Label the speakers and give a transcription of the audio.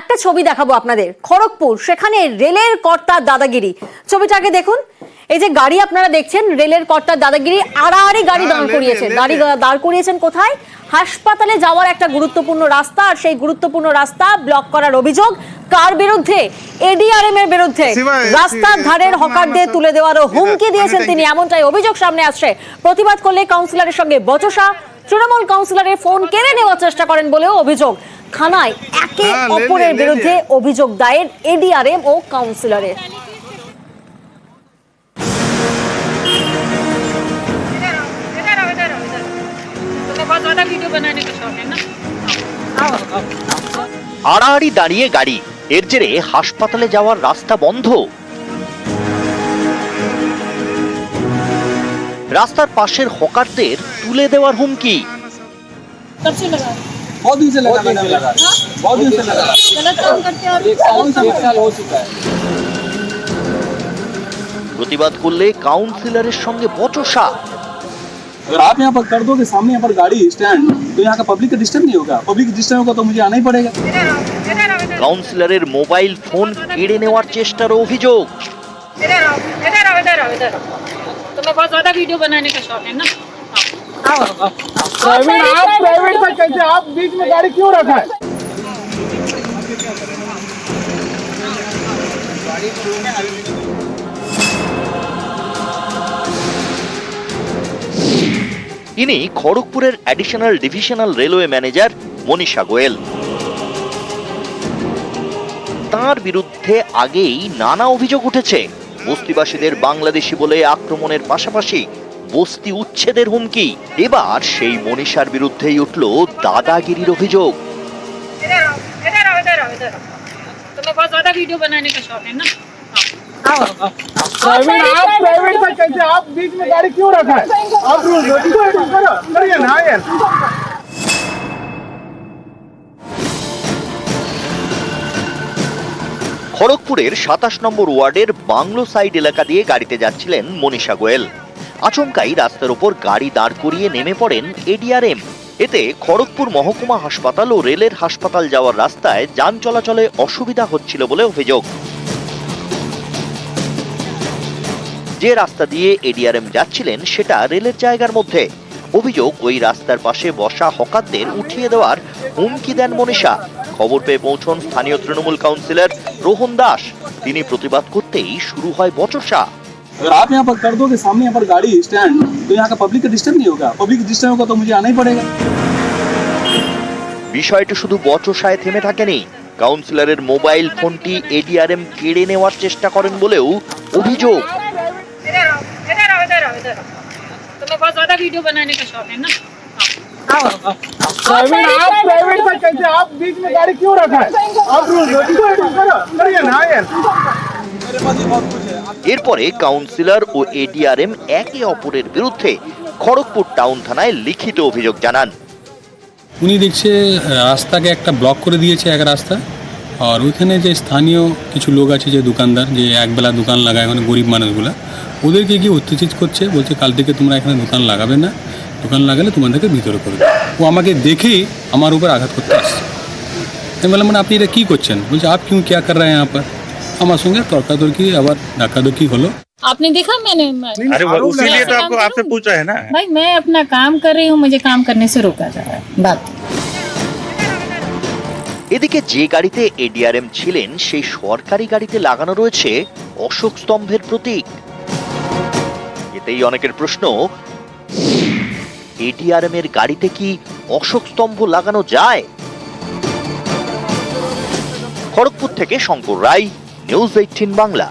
Speaker 1: একটা ছবি দেখাবো আপনাদের। খড়গপুর সেখানে রেলের কর্তার দাদাগিরি। ছবিটাকে দেখুন। এই যে গাড়ি আপনারা দেখছেন রেলের কর্তার দাদাগিরি আড়াআড়ি গাড়ি
Speaker 2: হ্যাঁ,
Speaker 1: দাঁড় করিয়েছেন। গাড়ি দাঁড় করিয়েছেন কোথায়? হাসপাতালে যাওয়ার একটা গুরুত্বপূর্ণ রাস্তা আর সেই গুরুত্বপূর্ণ রাস্তা ব্লক করার অভিযোগ কার বিরুদ্ধে? এডিআরএম এর বিরুদ্ধে। রাস্তার ধারের হকারদের তুলে দেওয়ারও হুমকি দিয়েছেন তিনি। এমনটাই অভিযোগ সামনে আসছে। প্রতিবাদ করলে কাউন্সিলরের সঙ্গে বচসা। তৃণমূল কাউন্সিলরের ফোন কেড়ে নেওয়ার চেষ্টা করেন বলেও অভিযোগ। থানায় একে অপরের বিরুদ্ধে অভিযোগ দায়ের এডিআরএম ও কাউন্সিলরের।
Speaker 3: আড়াআড়ি দাঁড়িয়ে গাড়ি এর জেরে হাসপাতালে যাওয়ার রাস্তা বন্ধ। রাস্তার পাশের হকারদের তুলে দেওয়ার হুমকি।
Speaker 4: कब से लगा
Speaker 5: बहुत दिन से लगा मैडम लगा बहुत दिन से लगा
Speaker 4: गलत काम करते हैं और
Speaker 5: एक साल एक साल हो चुका है
Speaker 3: প্রতিবাদ করলে কাউন্সিলরের সঙ্গে বচসা
Speaker 5: अगर आप यहाँ पर कर दोगे सामने यहाँ पर गाड़ी स्टैंड तो यहाँ का पब्लिक का डिस्टर्ब नहीं होगा पब्लिक डिस्टर्ब होगा तो मुझे आना ही पड़ेगा
Speaker 4: इधर आओ इधर आओ इधर
Speaker 3: কাউন্সিলরের মোবাইল ফোন কেড়ে নেওয়ার চেষ্টার অভিযোগ
Speaker 4: इधर आओ इधर आओ इधर आओ इधर आओ तुम्हें बहुत ज्यादा वीडियो बनाने का शौक है ना आओ आओ आओ
Speaker 2: प्राइवेट आप प्राइवेट का कैसे आप बीच में गाड़ी क्यों रखा है
Speaker 3: ইনি খড়গপুরের additional divisional railway manager Manisha Goel তার বিরুদ্ধে আগেই নানা অভিযোগ উঠেছে বস্তিবাসীদের বাংলাদেশি বলে আক্রমণের পাশাপাশি বস্তি উচ্ছেদের হুমকি এবার সেই মনীষার বিরুদ্ধেই উঠল দাদাগিরির অভিযোগ
Speaker 4: इधर आओ इधर आओ इधर आओ इधर आओ तुम्हें बहुत ज्यादा वीडियो बनाने का शौक है ना आओ आओ आओ
Speaker 2: प्राइवेट आप प्राइवेट का कैसे आप बीच में गाड़ी क्यों रखा है आप रूल करो करिए ना यार
Speaker 3: খড়গপুরের সাতাশ নম্বর ওয়ার্ডের বাংলো সাইড এলাকা দিয়ে গাড়িতে যাচ্ছিলেন মনীষা গোয়েল আচমকাই রাস্তার ওপর গাড়ি দাঁড় করিয়ে নেমে পড়েন এডিআরএম। এতে খড়গপুর মহকুমা হাসপাতাল ও রেলের হাসপাতাল যাওয়ার রাস্তায় যান চলাচলে অসুবিধা হচ্ছিল বলে অভিযোগ। যে রাস্তা দিয়ে এডিআরএম যাচ্ছিলেন সেটা রেলের জায়গার মধ্যে। অভিযোগ, ওই রাস্তার পাশে বসা হকারদের উঠিয়ে দেওয়ার হুমকি দেন মনীষা। খবর পেয়ে পৌঁছন স্থানীয় তৃণমূল কাউন্সিলর রোহন দাস। তিনি প্রতিবাদ করতেই শুরু হয় বচসা।
Speaker 5: अगर आप यहाँ पर कर दोगे सामने यहाँ पर गाड़ी स्टैंड तो यहाँ का पब्लिक का डिस्टर्ब नहीं होगा पब्लिक डिस्टर्ब होगा तो मुझे आना ही पड़ेगा
Speaker 3: বিষয়টি শুধু বচসায় থেমে থাকেনি কাউন্সিলরের মোবাইল ফোনটি এডিআরএম কেড়ে নেওয়ার চেষ্টা করেন বলেও অভিযোগ
Speaker 4: इधर आओ इधर आओ इधर आओ इधर आओ तुम्हें बहुत ज्यादा वीडियो बनाने का शौक है ना आओ आओ आओ
Speaker 2: प्राइवेट आप प्राइवेट का कैसे आप बीच में गाड़ी क्यों रखा है आप रूल करो करिए ना यार
Speaker 5: मेरे पास ही बहुत कुछ है
Speaker 3: এরপরে কাউন্সিলর ও এডিআরএম একে অপরের বিরুদ্ধে খড়গপুর টাউন থানায় লিখিত অভিযোগ জানান।
Speaker 6: উনি দেখছে রাস্তাকে একটা ব্লক করে দিয়েছে এক রাস্তা, আর ওইখানে যে স্থানীয় কিছু লোক আছে যে দোকানদার, যে একবেলা দোকান লাগায় ওখানে গরিব মানুষগুলো, ওদেরকে গিয়ে অত্যাচার করছে, বলছে কাল থেকে তোমরা এখানে দোকান লাগাবে না, দোকান লাগালে তোমাদেরকে ভিতরে করে দেবে। ও আমাকে দেখেই আমার উপর আঘাত করতে আসছে। আমি বললাম মানে আপনি এটা কী করছেন? বলছে, আপ কিউ ক্যা কর রহে হ্যাঁ আমার সঙ্গে তর্কাতর্কি আবার ধাক্কাধুক্কি হলো
Speaker 4: आपने देखा मैंने
Speaker 7: अरे वो
Speaker 2: आरोप
Speaker 7: उसीलिए
Speaker 4: लगा-
Speaker 7: तो आपको आपसे पूछा है ना
Speaker 4: भाई मैं अपना काम कर रही हूँ मुझे काम करने से रोका जा रहा है बात
Speaker 3: এদিকে যে গাড়িতে এডিআরএম ছিলেন সেই সরকারি গাড়িতে লাগানো রয়েছে অশোক স্তম্ভের প্রতীক এতেই অনেকের প্রশ্ন এডিআরএম এর গাড়িতে কি অশোক স্তম্ভ লাগানো যায় খড়গপুর থেকে শঙ্কর রায় নিউজ এইটিন বাংলা